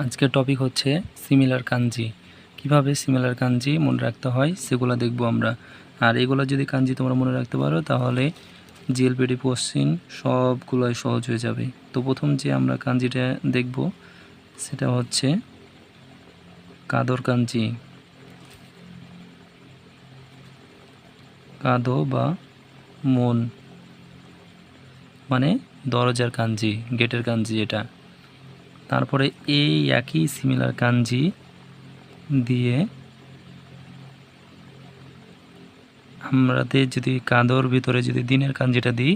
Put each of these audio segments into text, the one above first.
আজকের টপিক হচ্ছে সিমিলার কাঞ্জি কীভাবে সিমিলার কাঞ্জি মনে রাখতে হয়, সেগুলো দেখব আমরা। আর এগুলো যদি কাঞ্জি তোমরা মনে রাখতে পারো, তাহলে জিএলপিডি কোশ্চিন সবগুলোই সহজ হয়ে যাবে। তো প্রথম যে আমরা কাঞ্জিটা দেখব, সেটা হচ্ছে কাদর কাঞ্জি কাদো বা মন মানে দরজার কাঞ্জি গেটের কাঞ্জি এটা। তারপরে এই একই সিমিলার কাঞ্জি দিয়ে আমরাতে যদি কাদর ভিতরে যদি দিনের কাঞ্জিটা দিই,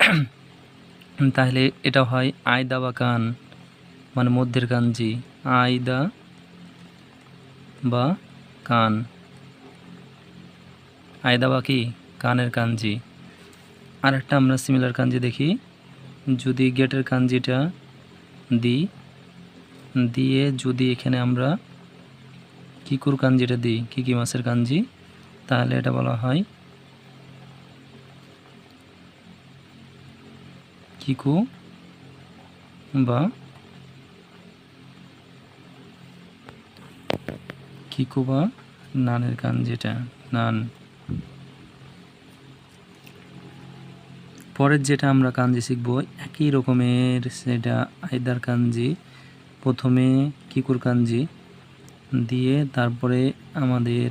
তাহলে এটা হয় আয়দা বা কান মানে মধ্যের কাঞ্জি আয়দা বা কান। আয়দা বা কি? কানের কাঞ্জি আরেকটা আমরা সিমিলার কাঞ্জি দেখি। যদি গেটের কাঞ্জিটা দিই দিয়ে যদি এখানে আমরা কিকুর কাঞ্জিটা দিই, কিকি মাছের কাঞ্জি, তাহলে এটা বলা হয় কিকু বা কিকু বা নানের কাঞ্জিটা, নান। পরের যেটা আমরা কাঞ্জি শিখব, একই রকমের সেটা আয়দার কাঞ্জি, প্রথমে কিকুর কাঞ্জি দিয়ে তারপরে আমাদের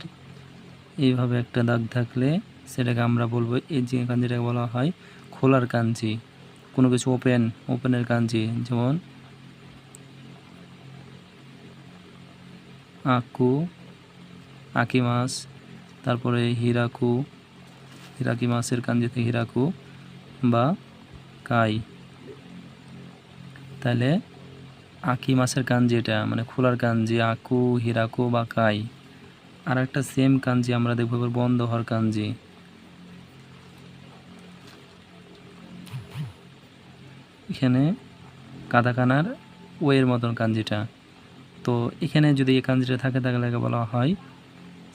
এইভাবে একটা দাগ থাকলে সেটাকে আমরা বলব, এই যে কাঞ্জিটাকে বলা হয় খোলার কাঞ্জি। কোনো কিছু ওপেন ওপেনের কাঞ্জি, যেমন আকু, আকি মাছ, তারপরে হিরাকু, হিরাকি মাছের কাঞ্জিতে হিরাকু। বা কাই। তাহলে আকি মাছের কাঞ্জি এটা মানে খোলার কাঞ্জি আকু, হিরাকু বা কাই। আর একটা সেম কাঞ্জি আমরা দেখব, এবার বন্ধ হওয়ার কাঞ্জি এখানে কাদাকানার ওয়ের মতন কাঞ্জিটা তো এখানে যদি এই কাঞ্জিটা থাকে তাহলে বলা হয়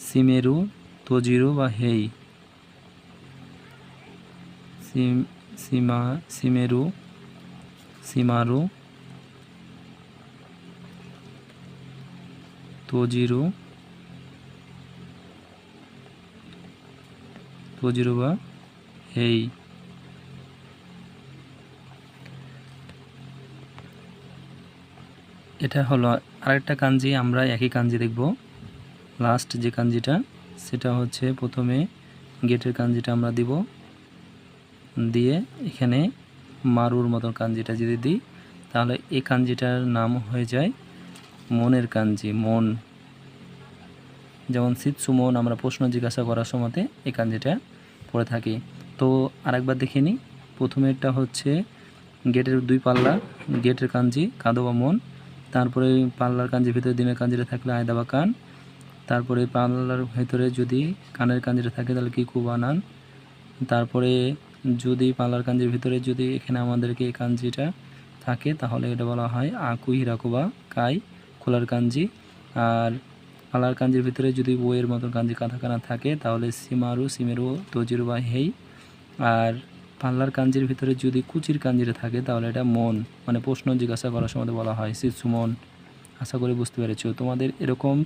সিমেরু, তজিরু বা হেই। সিম সীমা, সিমেরু, সীমারু, তজিরু তজিরু বা হেই। এটা হলো আরেকটা কাঞ্জি, আমরা একই কাঞ্জি দেখব। লাস্ট যে কাঞ্জিটা, সেটা হচ্ছে প্রথমে গেটের কাঞ্জিটা আমরা দিব। দিয়ে এখানে মারুর মতন কাঞ্জিটা যদি দিই, তাহলে এই কাঞ্জিটার নাম হয়ে যায় মনের কাঞ্জি, মন। যেমন শীত সুমন আমরা প্রশ্ন জিজ্ঞাসা করার সময়তে এই কাঞ্জিটা পড়ে থাকি। তো আরেকবার দেখে নিই। প্রথমেরটা হচ্ছে গেটের দুই পাল্লা, গেটের কাঞ্জি কাদো বা মন। তারপরে পাল্লার কাঞ্জির ভিতরে দিনের কাঞ্জিটা থাকলে আয়দা বা কান। তারপরে পাল্লার ভেতরে যদি কানের কাঞ্জিটা থাকে তাহলে কি কুবানান তারপরে যদি পাল্লার কাঞ্জির ভিতরে যদি এখানে আমাদেরকে এই কাঞ্জিটা থাকে, তাহলে এটা বলা হয় আকু হিরাকুবা কাই খোলার কাঞ্জি। আর পাল্লার কাঞ্জির ভিতরে যদি বইয়ের মতন কাঞ্জি কাঁথাকানা থাকে, তাহলে সিমারু, সিমেরু, তজিরু বা হেই। আর পাল্লার কাঞ্জির ভিতরে যদি কুচির কাঞ্জিটা থাকে, তাহলে এটা মন মানে প্রশ্ন জিজ্ঞাসা করার সময় বলা হয় শিশু মন আশা করি বুঝতে পেরেছ। তোমাদের এরকম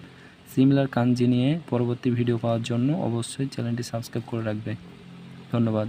সিমিলার কাঞ্জি নিয়ে পরবর্তী ভিডিও পাওয়ার জন্য অবশ্যই চ্যানেলটি সাবস্ক্রাইব করে রাখবে। ধন্যবাদ।